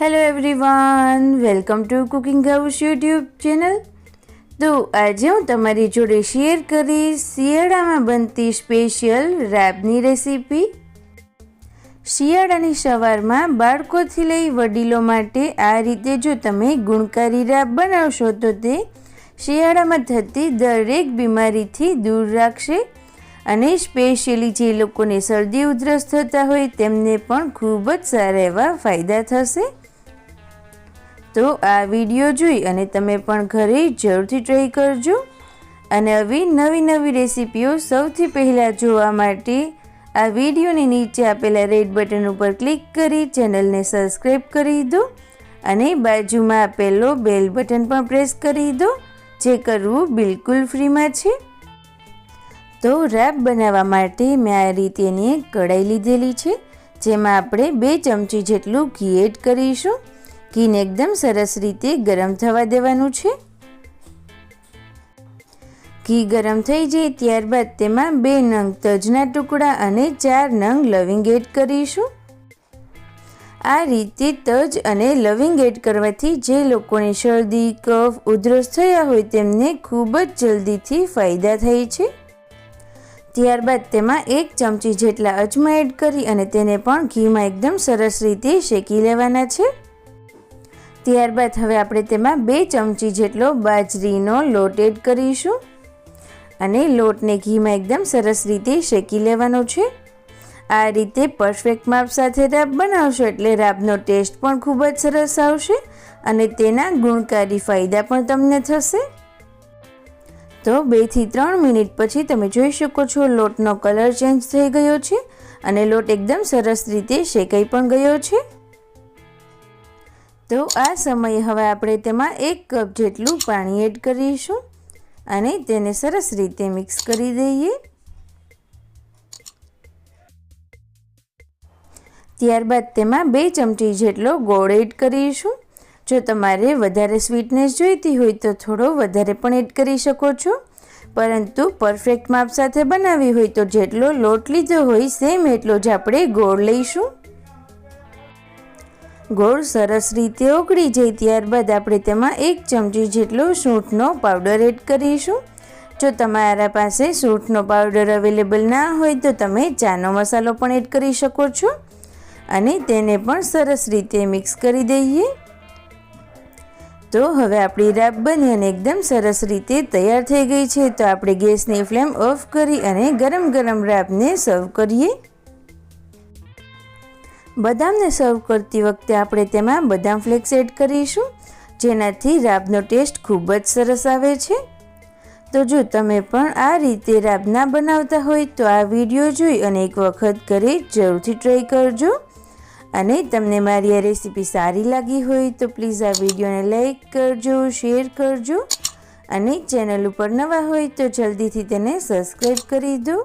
Hello everyone welcome to cooking house YouTube channel તો આજે હું તમારી જોડે શેર કરીશ શિયાળામાં બનતી સ્પેશિયલ રાબની રેસીપી શિયાળાની સવારમાં બાળકોથી લઈ વડીલો માટે આ રીતે જો તમે ગુણકારી રાબ બનાવશો તો તે શિયાળામાં થતી દરેક બીમારીથી દૂર રાખશે અને સ્પેશિયલી જે લોકોને શરદી ઉધરસ થતા હોય તેમને પણ ખૂબ જ સારા એવા ફાયદા થશે. તો આ વીડિયો જોઈ અને તમે પણ ઘરે જરૂરથી ટ્રાય કરજો. અને આવી નવી નવી રેસીપીઓ સૌથી પહેલાં જોવા માટે આ વિડીયોની નીચે આપેલા રેડ બટન ઉપર ક્લિક કરી ચેનલને સબસ્ક્રાઈબ કરી દો અને બાજુમાં આપેલો બેલ બટન પણ પ્રેસ કરી દો, જે કરવું બિલકુલ ફ્રીમાં છે. તો રેપ બનાવવા માટે મેં આ રીતેની એક કઢાઈ લીધેલી છે, જેમાં આપણે બે ચમચી જેટલું ઘી એડ કરીશું. ઘીને એકદમ સરસ રીતે ગરમ થવા દેવાનું છે. ઘી ગરમ થઈ જાય ત્યારબાદ તેમાં બે નંગ તજના ટુકડા અને ચાર નંગ લવિંગ એડ કરીશું. આ રીતે તજ અને લવિંગ એડ કરવાથી જે લોકોને શરદી, કફ, ઉધરસ થયા હોય તેમને ખૂબ જ જલ્દીથી ફાયદા થાય છે. ત્યારબાદ તેમાં એક ચમચી જેટલા અજમા એડ કરી અને તેને પણ ઘીમાં એકદમ સરસ રીતે શેકી લેવાના છે. ત્યારબાદ હવે આપણે તેમાં બે ચમચી જેટલો બાજરીનો લોટ એડ કરીશું. અને લોટને ઘીમાં એકદમ સરસ રીતે શેકી લેવાનો છે. આ રીતે પરફેક્ટ માપ સાથે રાબ બનાવશો એટલે રાબનો ટેસ્ટ પણ ખૂબ જ સરસ આવશે અને તેના ગુણકારી ફાયદા પણ તમને થશે. તો બેથી ત્રણ મિનિટ પછી તમે જોઈ શકો છો લોટનો કલર ચેન્જ થઈ ગયો છે અને લોટ એકદમ સરસ રીતે શેકાઈ પણ ગયો છે. તો આ સમયે હવે આપણે તેમાં એક કપ જેટલું પાણી એડ કરીશું અને તેને સરસ રીતે મિક્સ કરી દઈએ. ત્યારબાદ તેમાં બે ચમચી જેટલો ગોળ એડ કરીશું. જો તમારે વધારે સ્વીટનેસ જોઈતી હોય તો થોડો વધારે પણ એડ કરી શકો છો. પરંતુ પરફેક્ટ માપ સાથે બનાવી હોય તો જેટલો લોટ લીધો હોય, સેમ એટલો જ આપણે ગોળ લઈશું. ગોળ સરસ રીતે ઓગળી જાય ત્યારબાદ આપણે તેમાં એક ચમચી જેટલો સૂંઠનો પાવડર એડ કરીશું. જો તમારા પાસે સૂંઠનો પાવડર અવેલેબલ ના હોય તો તમે ચાનો મસાલો પણ એડ કરી શકો છો. અને તેને પણ સરસ રીતે મિક્સ કરી દઈએ. તો હવે આપણી રાબ બની અને એકદમ સરસ રીતે તૈયાર થઈ ગઈ છે. તો આપણે ગેસની ફ્લેમ ઓફ કરી અને ગરમ ગરમ રાબને સર્વ કરીએ. બદામને સર્વ કરતી વખતે આપણે તેમાં બદામ ફ્લેક્સ એડ કરીશું. જેનાથી રાબનો ટેસ્ટ ખૂબ જ સરસ આવે છે. તો જો તમે પણ આ રીતે રાબ ના બનાવતા હોય તો આ વીડિયો જોઈ અને એક વખત ઘરે જરૂરથી ટ્રાય કરજો. અને તમને મારી આ રેસીપી સારી લાગી હોય તો પ્લીઝ આ વિડીયોને લાઈક કરજો શેર કરજો. અને ચેનલ ઉપર નવા હોય તો જલ્દીથી તેને સબસ્ક્રાઈબ કરી દો.